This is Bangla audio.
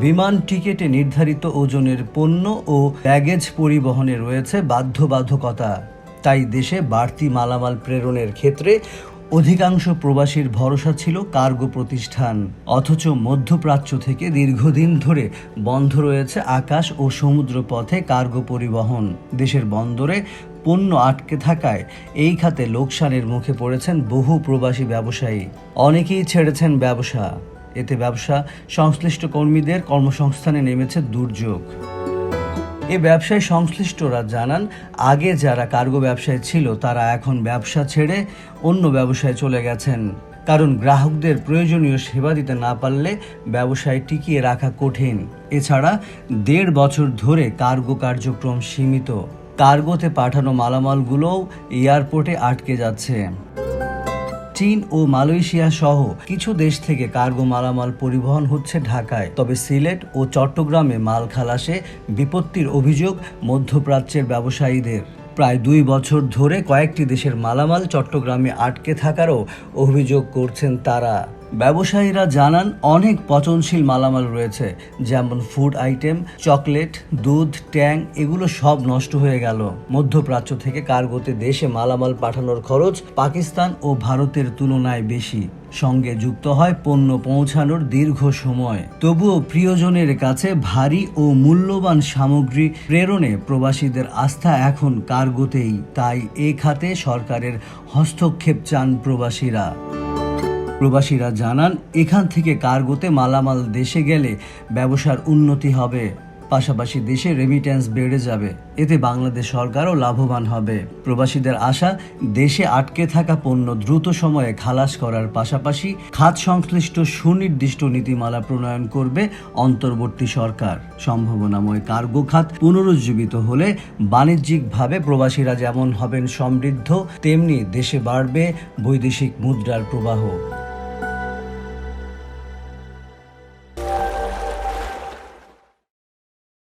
বিমান টিকেটে নির্ধারিত ওজনের পণ্য ও ব্যাগেজ পরিবহনে রয়েছে বাধ্যবাধকতা। তাই দেশে বাড়তি মালামাল প্রেরণের ক্ষেত্রে অধিকাংশ প্রবাসীর ভরসা ছিল কার্গো প্রতিষ্ঠান। অথচ মধ্যপ্রাচ্য থেকে দীর্ঘদিন ধরে বন্ধ রয়েছে আকাশ ও সমুদ্র পথে কার্গো পরিবহন। দেশের বন্দরে পণ্য আটকে থাকায় এই খাতে লোকসানের মুখে পড়েছেন বহু প্রবাসী ব্যবসায়ী। অনেকেই ছেড়েছেন ব্যবসা। এতে ব্যবসা সংশ্লিষ্ট কর্মীদের কর্মসংস্থানে নেমেছে দুর্যোগ। এ ব্যবসায় সংশ্লিষ্টরা জানান, আগে যারা কার্গো ব্যবসায় ছিল, তারা এখন ব্যবসা ছেড়ে অন্য ব্যবসায় চলে গেছেন। কারণ গ্রাহকদের প্রয়োজনীয় সেবা দিতে না পারলে ব্যবসায় টিকিয়ে রাখা কঠিন। এছাড়া দেড় বছর ধরে কার্গো কার্যক্রম সীমিত। কার্গোতে পাঠানো মালামালগুলোও এয়ারপোর্টে আটকে যাচ্ছে। চীন ও মালয়েশিয়া সহ কিছু দেশ থেকে কার্গো মালামাল পরিবহন হচ্ছে ঢাকায়। তবে সিলেট ও চট্টগ্রামে মাল খালাসে বিপত্তির অভিযোগ মধ্যপ্রাচ্যের ব্যবসায়ীদের। প্রায় দুই বছর ধরে কয়েকটি দেশের মালামাল চট্টগ্রামে আটকে থাকারও অভিযোগ করছেন তারা। ব্যবসায়ীরা জানান, অনেক পচনশীল মালামাল রয়েছে, যেমন ফুড আইটেম, চকলেট, দুধ, ট্যাং, এগুলো সব নষ্ট হয়ে গেল। মধ্যপ্রাচ্য থেকে কার্গোতে দেশে মালামাল পাঠানোর খরচ পাকিস্তান ও ভারতের তুলনায় বেশি। সঙ্গে যুক্ত হয় পণ্য পৌঁছানোর দীর্ঘ সময়। তবুও প্রিয়জনের কাছে ভারী ও মূল্যবান সামগ্রী প্রেরণে প্রবাসীদের আস্থা এখন কার্গোতেই। তাই এ খাতে সরকারের হস্তক্ষেপ চান প্রবাসীরা। প্রবাসীরা জানান, এখান থেকে কার্গোতে মালামাল দেশে গেলে ব্যবসার উন্নতি হবে, পাশাপাশি দেশে রেমিট্যান্স বেড়ে যাবে। এতে বাংলাদেশ সরকারও লাভবান হবে। প্রবাসীদের আশা, দেশে আটকে থাকা পণ্য দ্রুত সময়ে খালাস করার পাশাপাশি খাত সংশ্লিষ্ট সুনির্দিষ্ট নীতিমালা প্রণয়ন করবে অন্তর্বর্তী সরকার। সম্ভাবনাময় কার্গো খাত পুনরুজ্জীবিত হলে বাণিজ্যিকভাবে প্রবাসীরা যেমন হবেন সমৃদ্ধ, তেমনি দেশে বাড়বে বৈদেশিক মুদ্রার প্রবাহ।